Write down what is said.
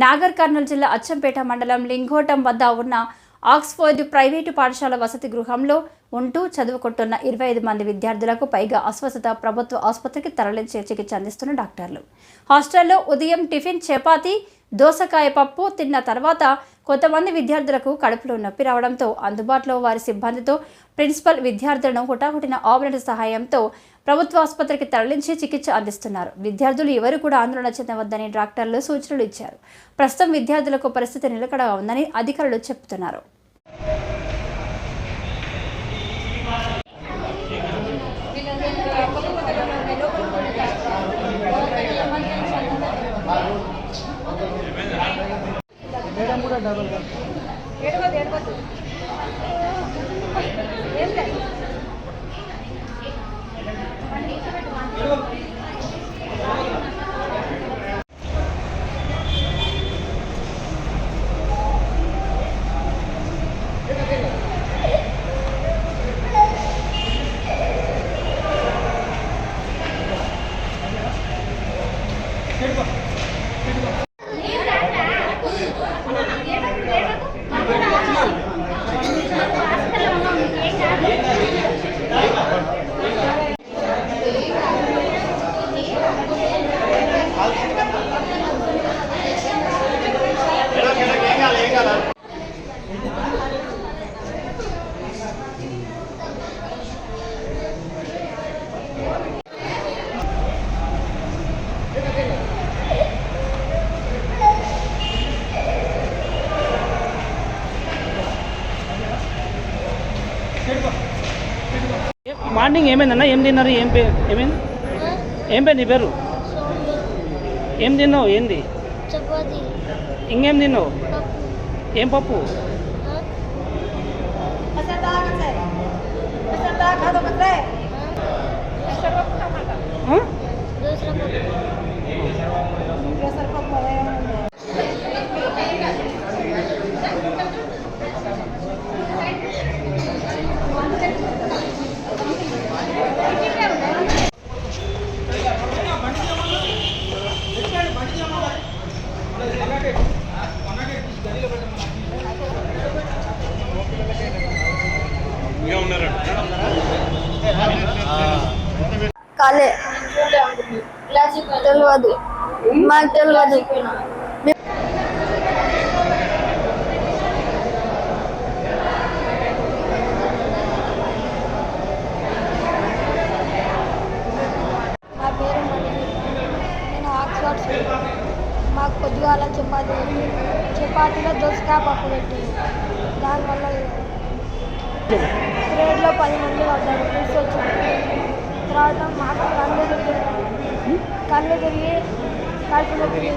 నాగర్ కర్నూలు జిల్లా అచ్చంపేట మండలం లింగోటం వద్ద ఉన్న ఆక్స్ఫోర్డ్ ప్రైవేటు పాఠశాల వసతి గృహంలో ఉంటూ చదువుకుంటున్న ఇరవై ఐదు మంది విద్యార్థులకు పైగా అస్వస్థత ప్రభుత్వ ఆసుపత్రికి తరలించే చికిత్స అందిస్తున్న డాక్టర్లు. హాస్టల్లో ఉదయం టిఫిన్ చపాతీ దోసకాయ పప్పు తిన్న తర్వాత కొంతమంది విద్యార్థులకు కడుపులో నొప్పి రావడంతో అందుబాటులో వారి సిబ్బందితో ప్రిన్సిపల్ విద్యార్థులను హుటాహుటిన ఆంబులెన్స్ సహాయంతో ప్రభుత్వ ఆసుపత్రికి తరలించి చికిత్స అందిస్తున్నారు. విద్యార్థులు ఎవరు కూడా ఆందోళన చెందవద్దని డాక్టర్లు సూచనలు ఇచ్చారు. ప్రస్తుతం విద్యార్థులకు పరిస్థితి నిలకడగా ఉందని అధికారులు చెబుతున్నారు ಏನಪ್ಪಾ ವಿಲಾಸಂತಾಪ್ಪಂತದನೆಲ್ಲ ಒನ್ ಡಬಲ್ ಆಗಿದೆ ಏಡೋದ ಏಡೋದ ಏನು けるぞ。మార్నింగ్ ఏమైందన్న? ఏం తిన్నారు? ఏం పే ఏమైంది? ఏం పేరు నీ పేరు? ఏం తిన్నావు? ఏంది? ఇంకేం తిన్నావు? ఏం పప్పు? కాలే. తెలియదు మాకు తెలియదు. మాకు పొద్దుగాల చపాతి. పెట్టి చపాతీలో దోసకాయ పప్పు పెట్టింది. దానివల్ల గ్రేడ్లో పది మంది పడ్డారు మిస్ వచ్చింది తర్వాత మాకు కళ్ళు తిరిగి కళ్ళు తిరిగి కడుపు నొప్పి